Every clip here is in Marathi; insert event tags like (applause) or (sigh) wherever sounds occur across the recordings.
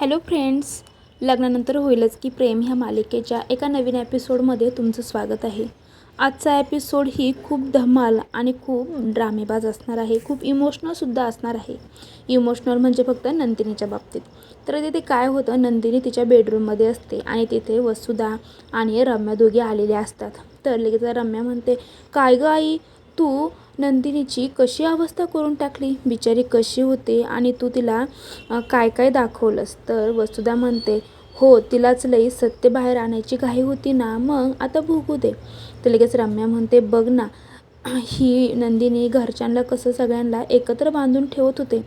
हॅलो फ्रेंड्स लग्नानंतर होईलच की प्रेम ह्या मालिकेच्या एका नवीन एपिसोडमध्ये तुमचं स्वागत आहे. आजचा एपिसोड ही खूप धमाल आणि खूप ड्रामेबाज असणार आहे खूप इमोशनलसुद्धा असणार आहे. इमोशनल म्हणजे फक्त नंदिनीच्या बाबतीत. तर तिथे काय होतं नंदिनी तिच्या बेडरूममध्ये असते आणि तिथे वसुधा आणि रम्या दोघी आलेल्या असतात. तर लगेच रम्या म्हणते काय गं आई तू नंदिनीची कशी अवस्था करून टाकली? बिचारी कशी होते आणि तू तिला काय काय दाखवलंस? तर वसुधा म्हणते हो तिलाच लई सत्य बाहेर आणायची घाई होती ना मग आता भोगू दे. तर लगेच रम्या म्हणते बघ ना (clears throat) ही नंदिनी घरच्यांना कसं सगळ्यांना एकत्र बांधून ठेवत होते.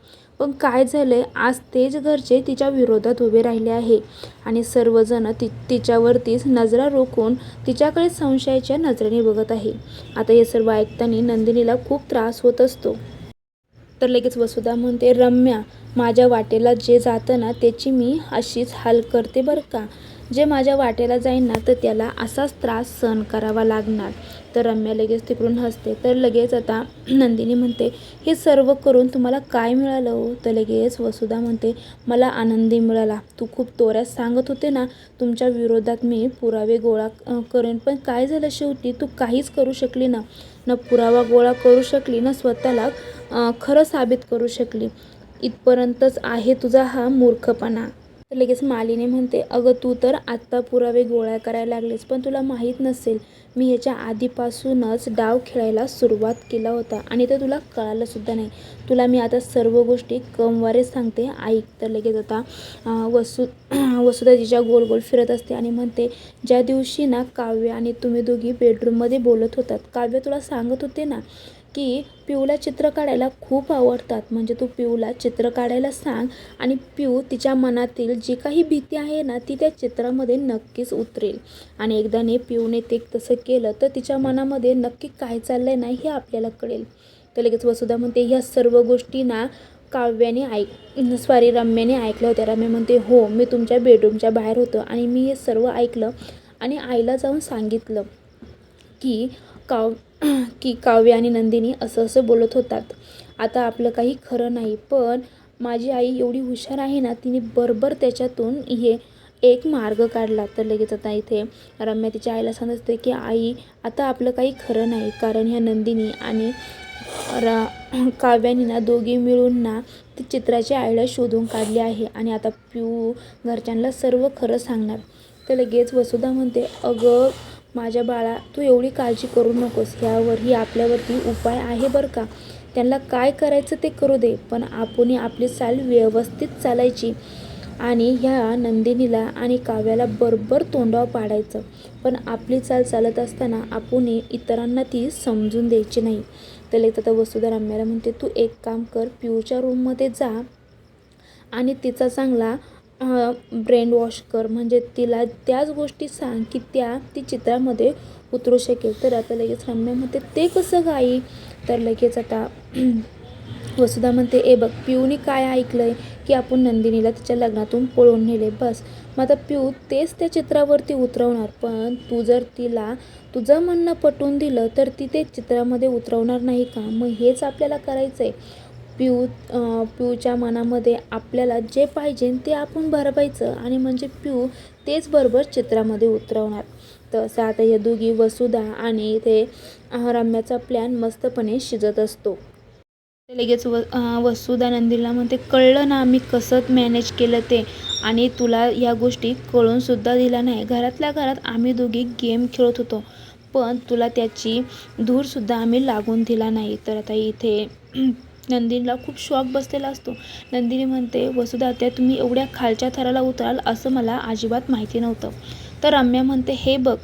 पण काय झालं आहे आज तेच घरचे तिच्या विरोधात उभे राहिले आहे. आणि सर्वजण ति तिच्यावरतीच नजरा रोखून तिच्याकडे संशयाच्या नजरेने बघत आहे. आता हे सर्व ऐकताना नंदिनीला खूप त्रास होत असतो. तर लगेच वसुधा म्हणते रम्या माझ्या वाटेला जे जातं ना त्याची मी अशीच हाल करते बरं का? जे माझ्या वाटेला जाईन ना तर त्याला असाच त्रास सहन करावा लागणार. तर रम्या लगेच तिकडून हसते. तर लगेच आता नंदिनी म्हणते हे सर्व करून तुम्हाला काय मिळालं हो? तर लगेच वसुधा म्हणते मला आनंदी मिळाला. तू खूप तोऱ्यात सांगत होते ना तुमच्या विरोधात मी पुरावे गोळा करेन. पण काय झालं शेवटी? तू काहीच करू शकली ना. न पुरावा गोळा करू शकली ना स्वतःला खरं साबित करू शकली. इथपर्यंतच आहे तुझा हा मूर्खपणा. तर लगेच मालिनी म्हणते अगं तू तर आत्ता पुरावे गोळा करायला लागलीस पण तुला माहीत नसेल मी ह्याच्या आधीपासूनच डाव खेळायला सुरुवात केला होता आणि ते तुला कळालंसुद्धा नाही. तुला मी आता सर्व गोष्टी कमवारेच सांगते. ऐक तर लगेच आता वसु (clears throat) वसुधाजीच्या गोल गोल फिरत असते आणि म्हणते ज्या दिवशी ना काव्य आणि तुम्ही दोघी बेडरूममध्ये बोलत होतात काव्य तुला सांगत होते ना की पिऊला चित्र काढायला खूप आवडतात. म्हणजे तू पिऊला चित्र काढायला सांग आणि पिऊ तिच्या मनातील जी काही भीती आहे ना ती त्या चित्रामध्ये नक्कीच उतरेल. आणि एकदाने पिऊने ते तसं केलं तर तिच्या मनामध्ये नक्की काय चाललं आहे ना हे आपल्याला कळेल. तर लगेच वसुधा म्हणते ह्या सर्व गोष्टी ना काव्याने ऐक सॉरी रम्याने ऐकल्या होत्या. रम्या म्हणते हो मी तुमच्या बेडरूमच्या बाहेर होतं आणि मी हे सर्व ऐकलं आणि आईला जाऊन सांगितलं की काव (clears throat) की काव्य आणि नंदिनी असं असं बोलत होतात. आता आपलं काही खरं नाही पण माझी आई एवढी हुशार आहे ना तिने बरोबर त्याच्यातून हे एक मार्ग काढला. तर लगेच आता इथे रम्या तिच्या आईला सांगत की आई आता आपलं काही खरं नाही कारण ह्या नंदिनी आणि रा (clears throat) काव्यानी ना दोघी मिळून ना ती चित्राची आयडिया शोधून काढली आहे आणि आता पिऊ घरच्यांना सर्व खरं सांगणार. तर लगेच वसुधा म्हणते अगं माझ्या बाळा तू एवढी काळजी करू नकोस. ह्यावरही आपल्यावरती उपाय आहे बरं का? त्यांना काय करायचं ते करू दे पण आपण आपली चाल व्यवस्थित चालायची आणि ह्या नंदिनीला आणि काव्याला बरोबर तोंडावर पाडायचं. पण आपली चाल चालत असताना आपण इतरांना ती समजून द्यायची नाही. तर लगेच तर वसुधा रम्याला म्हणते तू एक काम कर पिऊच्या रूममध्ये जा आणि तिचा चांगला ब्रेन वॉश कर. म्हणजे तिला त्याच गोष्टी सांग की त्या ती चित्रामध्ये उतरू शकेल. तर आता लगेच रम्या म्हणते ते कसं गाई तर लगेच आता (clears throat) वसुधा म्हणते ए बघ पिऊने काय ऐकलं आहे की आपण नंदिनीला तिच्या लग्नातून पळवून नेले. बस. मग आता पिऊ तेच त्या चित्रावरती उतरवणार. पण तू जर तिला तुझं म्हणणं पटवून दिलं तर ती ते चित्रामध्ये उतरवणार नाही का? मग हेच आपल्याला करायचं आहे पिऊ पिऊच्या मनामध्ये आपल्याला जे पाहिजे ते आपण भरवायचं आणि म्हणजे पिऊ तेच बरोबर चित्रामध्ये उतरवणार. तसं आता या दोघी वसुधा आणि इथे रम्याचा प्लॅन मस्तपणे शिजत असतो. लगेच व वसुधा नंदीला म्हणते कळलं ना आम्ही कसं मॅनेज केलं ते? आणि तुला या गोष्टी कळूनसुद्धा दिला नाही. घरातल्या घरात आम्ही दोघी गेम खेळत होतो पण तुला त्याची धूरसुद्धा आम्ही लागून दिला नाही. तर आता इथे नंदिनीला खूप शॉक बसलेला असतो. नंदिनी म्हणते वसुधात्या तुम्ही एवढ्या खालच्या थराला उतराल असं मला अजिबात माहिती नव्हतं. तर रम्या म्हणते हे बघ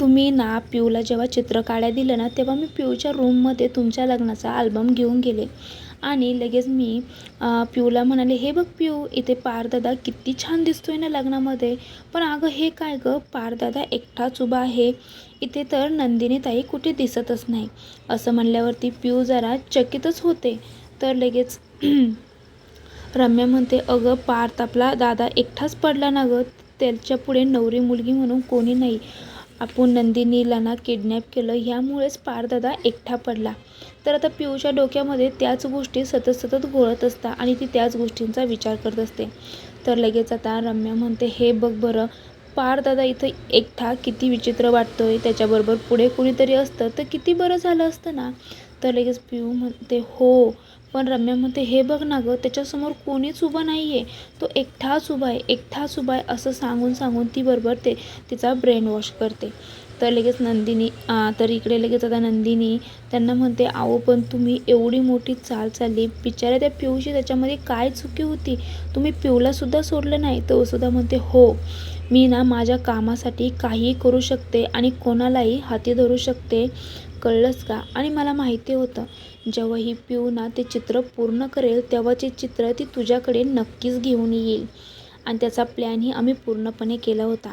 तुम्ही ना पिऊला जेव्हा चित्र काढायला दिलं ना तेव्हा मी पिऊच्या रूममध्ये तुमच्या लग्नाचा अल्बम घेऊन गेले. आणि लगेच मी पिऊला म्हणाले हे बघ पिऊ इथे पारदादा किती छान दिसतोय ना लग्नामध्ये. पण अगं हे काय गं? पारदादा एकटाच उभा आहे. इथे तर नंदिनी ताई कुठे दिसतच नाही. असं म्हणल्यावरती पिऊ जरा चकितच होते. तर लगेच (clears throat) रम्या म्हणते अगं पार्थ आपला दादा एकटाच पडला ना गं. त्याच्या पुढे नवरी मुलगी म्हणून कोणी नाही. आपण नंदिनीला ना किडनॅप केलं. ह्यामुळेच पारदादा एकटा पडला. तर आता पिऊच्या डोक्यामध्ये त्याच गोष्टी सतत सतत घोळत असतात आणि ती त्याच गोष्टींचा विचार करत असते. तर लगेच आता रम्या म्हणते हे बघ बरं पार दादा इथं एकटा किती विचित्र वाटतोय. त्याच्याबरोबर पुढे कुणीतरी असतं तर किती बरं झालं असतं ना? तर लगेच पिऊ म्हणते हो पण रम्या म्हणते हे बघ ना गं त्याच्यासमोर कोणीच उभं नाही आहे तो एकटाच उभा आहे एकटाच उभा आहे असं सांगून सांगून ती बरोबर ते तिचा ब्रेन वॉश करते. तर लगेच नंदिनी तर इकडे लगेच आता नंदिनी त्यांना म्हणते आहो पण तुम्ही एवढी मोठी चाल चालली. बिचाऱ्या त्या पिऊची त्याच्यामध्ये काय चुकी होती? तुम्ही पिऊलासुद्धा सोडलं नाही. तर सुद्धा म्हणते हो मी ना माझ्या कामासाठी काहीही करू शकते आणि कोणालाही हाती धरू शकते. कळलंच का? आणि मला माहिती होतं जेव्हा ही पिऊना ते चित्र पूर्ण करेल तेव्हा ते चित्र ती तुझ्याकडे नक्कीच घेऊन येईल. आणि त्याचा प्लॅनही आम्ही पूर्णपणे केला होता.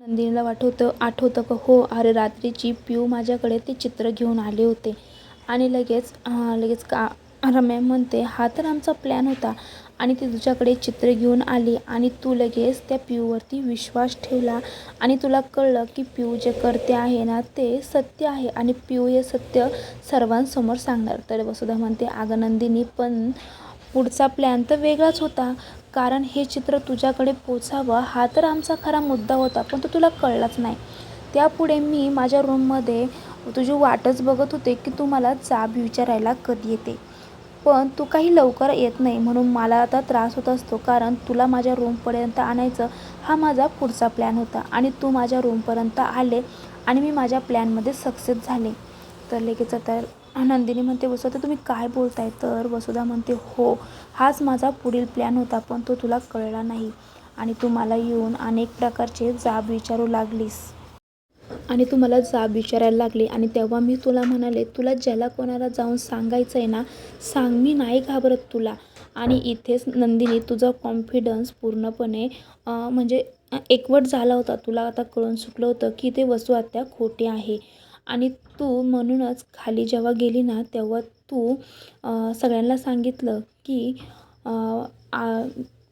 नंदिनीला वाटवतं आठवतं का हो अरे रात्रीची पिऊ माझ्याकडे ते चित्र घेऊन आले होते. आणि लगेच लगेच का रम्या म्हणते हा तर आमचा प्लॅन होता. आणि ती तुझ्याकडे चित्र घेऊन आली आणि तू लगेच त्या पिऊवरती विश्वास ठेवला. आणि तुला कळलं की पिऊ जे करते आहे ना ते सत्य आहे आणि पिऊ हे सत्य सर्वांसमोर सांगणार. तर वसुधा म्हणते आगनंदिनी पण पुढचा प्लॅन तर वेगळाच होता. कारण हे चित्र तुझ्याकडे पोचावं हा तर आमचा खरा मुद्दा होता पण तो तुला कळलाच नाही. त्यापुढे मी माझ्या रूममध्ये तुझी वाटच बघत होते की तू मला जाब विचारायला कधी येते. पण तू काही लवकर येत नाही म्हणून मला आता त्रास होत असतो. कारण तुला माझ्या रूमपर्यंत आणायचं हा माझा पुढचा प्लॅन होता. आणि तू माझ्या रूमपर्यंत आले आणि मी माझ्या प्लॅनमध्ये सक्सेस झाले. तर लगेच आता नंदिनी म्हणते वसुधा तुम्ही काय बोलताय? तर वसुधा म्हणते हो हाच माझा पुढील प्लॅन होता पण तो तुला कळला नाही. आणि तू मला येऊन अनेक प्रकारचे जाब विचारू लागलीस. आणि तू मला जाब विचारायला लागली आणि तेव्हा मी तुला म्हणाले तुला ज्याला कोणाला जाऊन सांगायचं आहे ना सांग. मी नाही घाबरत तुला. आणि इथेच नंदिनी तुझा कॉन्फिडन्स पूर्णपणे म्हणजे एकवट झाला होता. तुला आता कळून चुकलं होतं की ते वस्तू आत्या खोटी आहे. आणि तू म्हणूनच खाली जेव्हा गेली ना तेव्हा तू सगळ्यांना सांगितलं की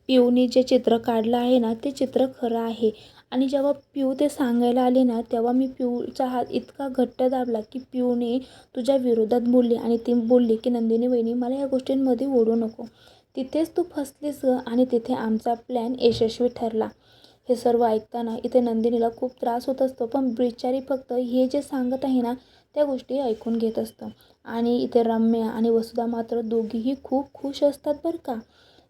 पिऊनी आ- जे चित्र काढलं आहे ना ते चित्र खरं आहे. आणि जेव्हा पिऊ ते सांगायला आले ना तेव्हा मी पिऊचा हात इतका घट्ट दाबला की पिऊने तुझ्या विरोधात बोलली आणि ती बोलली की नंदिनी वहिनी मला या गोष्टींमध्ये ओढू नको. तिथेच तू फसलीस ग आणि तिथे आमचा प्लॅन यशस्वी ठरला. हे सर्व ऐकताना इथे नंदिनीला खूप त्रास होत असतो पण बिचारी फक्त हे जे सांगत आहे ना त्या गोष्टी ऐकून घेत असतं. आणि इथे रम्या आणि वसुधा मात्र दोघीही खूप खुश असतात बरं का.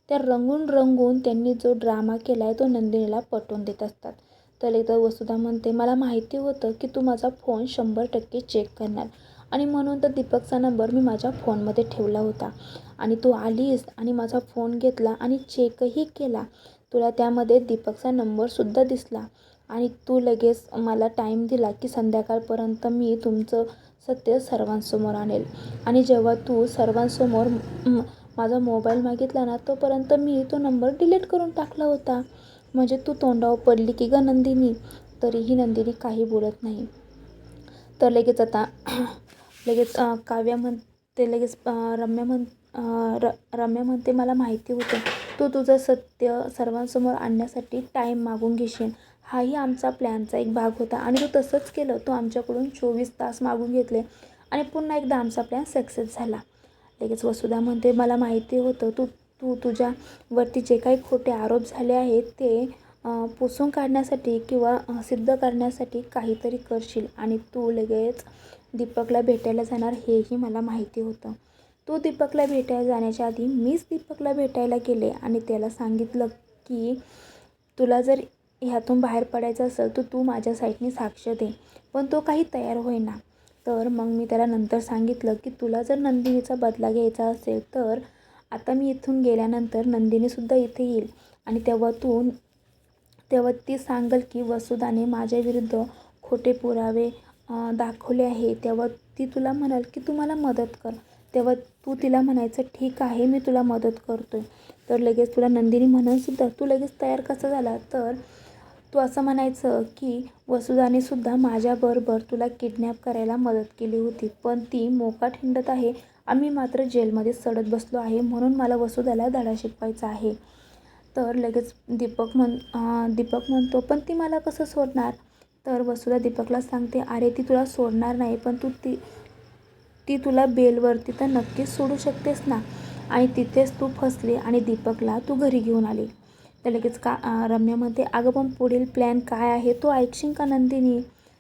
त्या रंगून रंगून त्यांनी जो ड्रामा केला आहे तो नंदिनीला पटवून देत असतात. तर एकदा वसुधा म्हणते मला माहिती होतं की तू माझा फोन शंभर टक्के चेक करणार. आणि म्हणून तर दीपकचा नंबर मी माझ्या फोनमध्ये ठेवला होता. आणि तू आलीस आणि माझा फोन घेतला आणि चेकही केला तुला त्यामध्ये दीपकचा नंबरसुद्धा दिसला. आणि तू लगेच मला टाईम दिला की संध्याकाळपर्यंत मी तुमचं सत्य सर्वांसमोर आणेल. आणि जेव्हा तू सर्वांसमोर माझा मोबाईल मागितला ना तोपर्यंत मी तो नंबर डिलीट करून टाकला होता. म्हणजे तू तोंडावर पडली की ग नंदिनी? तरीही नंदिनी काही बोलत नाही. तर लगेच आता (clears throat) लगेच अं, काव्या म्हणते लगेच अं, रम्या म्हण र रम्या म्हणते मला माहिती होतं. तू तुझं सत्य सर्वांसमोर आणण्यासाठी टाईम मागून घेशील. हाही आमचा प्लॅनचा एक भाग होता. आणि तू तसंच केलं. तू आमच्याकडून चोवीस तास मागून घेतले. आणि पुन्हा एकदा आमचा प्लॅन सक्सेस झाला. लगेच वसुधा म्हणते मला माहिती होतं. तू तू तुझ्यावरती जे काही खोटे आरोप झाले आहेत ते पुसून काढण्यासाठी किंवा सिद्ध करण्यासाठी काहीतरी करशील आणि तू लगेच दीपकला भेटायला जाणार हेही मला माहिती होतं. तू दीपकला भेटायला जाण्याच्या आधी मीच दीपकला भेटायला गेले आणि त्याला सांगितलं की तुला जर ह्यातून बाहेर पडायचं असेल तर तू माझ्या साईडने साक्ष दे पण तो काही तयार होईना. तर मग मी त्याला नंतर सांगितलं की तुला जर नंदिनीचा बदला घ्यायचा असेल तर आता मी इथून गेल्यानंतर नंदिनीसुद्धा इथे येईल. आणि तेव्हा तू तेव्हा ती सांगल की वसुधाने माझ्या विरुद्ध खोटे पुरावे दाखवले आहे. तेव्हा ती तुला म्हणाल की तू मला मदत कर. तेव्हा तू तिला म्हणायचं ठीक आहे मी तुला मदत करतोय. तर लगेच तुला नंदिनी म्हणूनसुद्धा तू लगेच तयार कसा झाला? तर तू असं म्हणायचं की वसुधानेसुद्धा माझ्याबरोबर तुला किडनॅप करायला मदत केली होती. पण ती मोका हिंडत आहे आम्ही मात्र जेलमध्ये सडत बसलो आहे म्हणून मला वसुधाला धडा शिकवायचा आहे. तर लगेच दीपक म्हण दीपक म्हणतो पण ती मला कसं सोडणार? तर वसुधा दीपकला सांगते अरे ती तुला सोडणार नाही पण तू ती ती तुला बेलवरती तर नक्कीच सोडू शकतेस ना? आणि तिथेच तू फसली आणि दीपकला तू घरी घेऊन आली. तर लगेच का रम्यामध्ये रम्या म्हणते अगं पण पुढील प्लॅन काय आहे? तो ऐकशील का नंदिनी?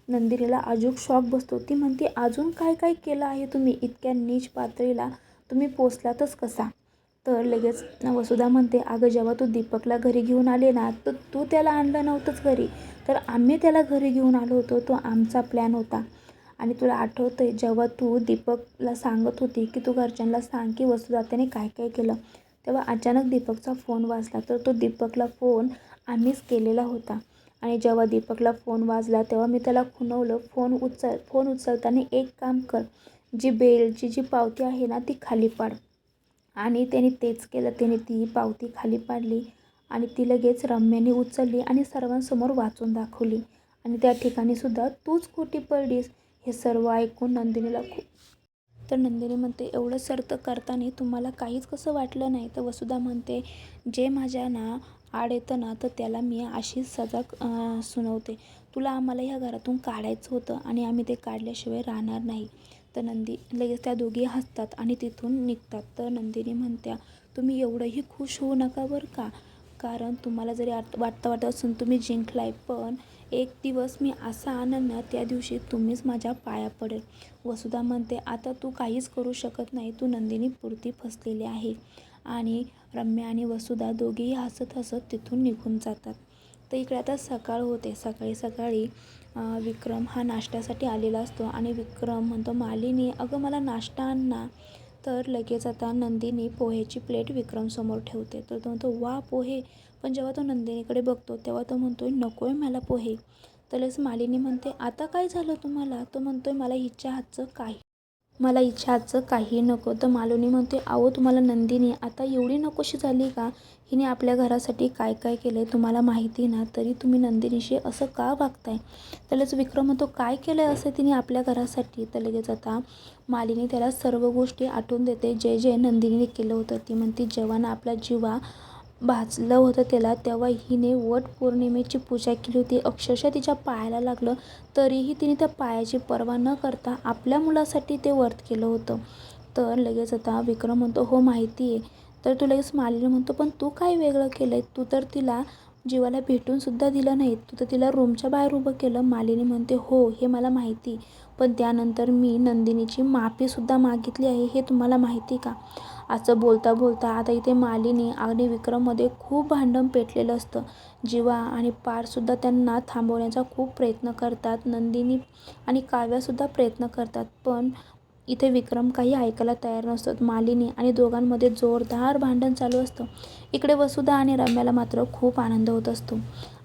नंदिनीला अजूक शॉक बसतो. ती म्हणते अजून काय काय केलं आहे तुम्ही? इतक्या नीच पातळीला तुम्ही पोचलातच कसा? तर लगेच वसुधा म्हणते अगं जेव्हा तू दीपकला घरी घेऊन आले ना तर तू त्याला आणलं नव्हतंच घरी. तर आम्ही त्याला घरी घेऊन आलो होतो. तो आमचा प्लॅन होता. आणि तुला आठवतं आहे जेव्हा तू दीपकला सांगत होती की तू घरच्यांना सांग की वसुधात्याने काय काय केलं? तेव्हा अचानक दीपकचा फोन वाचला तर तो दीपकला फोन आम्हीच केलेला होता. आणि जेव्हा दीपकला फोन वाजला तेव्हा मी त्याला खुणवलं फोन उचल फोन उचलताना एक काम कर जी बेलची जी पावती आहे ना ती खाली पाड. आणि त्याने तेच केलं. त्याने ती पावती खाली पाडली आणि ती लगेच रम्याने उचलली आणि सर्वांसमोर वाचून दाखवली. आणि त्या ठिकाणी सुद्धा तूच खोटी पडलीस हे सर्व ऐकून नंदिनीला खूप तर नंदिनी म्हणते एवढं सर्त करताना तुम्हाला काहीच कसं वाटलं नाही? तर वसुधा म्हणते जे माझ्या ना आड येतं ना तर त्याला मी अशीच सजा सुनवते सुनावते. तुला आम्हाला ह्या घरातून काढायचं होतं आणि आम्ही ते काढल्याशिवाय राहणार नाही. तर नंदी लगेच त्या दोघी हसतात आणि तिथून निघतात. तर नंदिनी म्हणत्या तुम्ही एवढंही खुश होऊ नका बरं का? कारण तुम्हाला जरी आट वाटतं वाटत असून तुम्ही जिंकलाय पण एक दिवस मी असा आणन ना त्या दिवशी तुम्हीच माझ्या पाया पडेल. वसुधा म्हणते आता तू काहीच करू शकत नाही. तू नंदिनी पुरती फसलेली आहे. आणि रम्या आणि वसुधा दोघेही हसत हसत तिथून निघून जातात. तर इकडे आता सकाळ होते. सकाळी सकाळी विक्रम हा नाश्त्यासाठी आलेला असतो आणि विक्रम म्हणतो मालिनी अगं मला नाश्ता आण ना. तर लगेच आता नंदिनी पोहेची प्लेट विक्रमसमोर ठेवते. तर तो म्हणतो वा पोहे. पण जेव्हा तो नंदिनीकडे बघतो तेव्हा तो म्हणतो नको आहे मला पोहे. तर मालिनी म्हणते आता काय झालं तुम्हाला? तो म्हणतो आहे मला हिच्या हातचं काही मला हिच्याचं काही नको. तर मालुनी म्हणते अहो तुम्हाला नंदिनी आता एवढी नकोशी झाली का? हिने आपल्या घरासाठी काय काय केलं आहे तुम्हाला माहिती ना? तरी तुम्ही नंदिनीशी असं का वागताय? तर लगेच विक्रम म्हणतो काय केलं आहे असं तिने आपल्या घरासाठी? तर लगेच आता मालिनी त्याला सर्व गोष्टी आठवून देते. जे जे नंदिनीने केलं होतं. ती म्हणते जेव्हा ना आपला जीवा भाजलं होतं त्याला तेव्हा हिने वट पौर्णिमेची पूजा केली होती. अक्षरशः तिच्या पायाला लागलं तरीही तिने त्या पायाची पर्वा न करता आपल्या मुलासाठी ते व्रत केलं होतं. तर लगेच आता विक्रम म्हणतो हो माहिती आहे. तर तू लगेच मालिनी म्हणतो पण तू काय वेगळं केलं आहे तू तर तिला जीवाला भेटूनसुद्धा दिलं नाही. तू तर तिला रूमच्या बाहेर उभं केलं. मालिनी म्हणते हो हे मला माहिती पण त्यानंतर मी नंदिनीची माफीसुद्धा मागितली आहे. हे तुम्हाला माहिती का? असं बोलता बोलता आता इथे मालिनी आणि विक्रममध्ये खूप भांडण पेटलेलं असतं. जीवा आणि पारसुद्धा त्यांना थांबवण्याचा खूप प्रयत्न करतात. नंदिनी आणि काव्यासुद्धा प्रयत्न करतात. पण इथे विक्रम काही ऐकायला तयार नसतात. मालिनी आणि दोघांमध्ये जोरदार भांडण चालू असतं. इकडे वसुधा आणि रम्याला मात्र खूप आनंद होत असतो.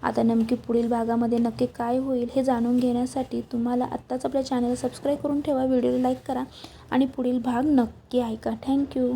आता नेमकी पुढील भागामध्ये नक्की काय होईल हे जाणून घेण्यासाठी तुम्हाला आत्ताच आपल्या चॅनल सबस्क्राईब करून ठेवा. व्हिडिओला लाईक करा आणि पुढील भाग नक्की ऐका. थँक्यू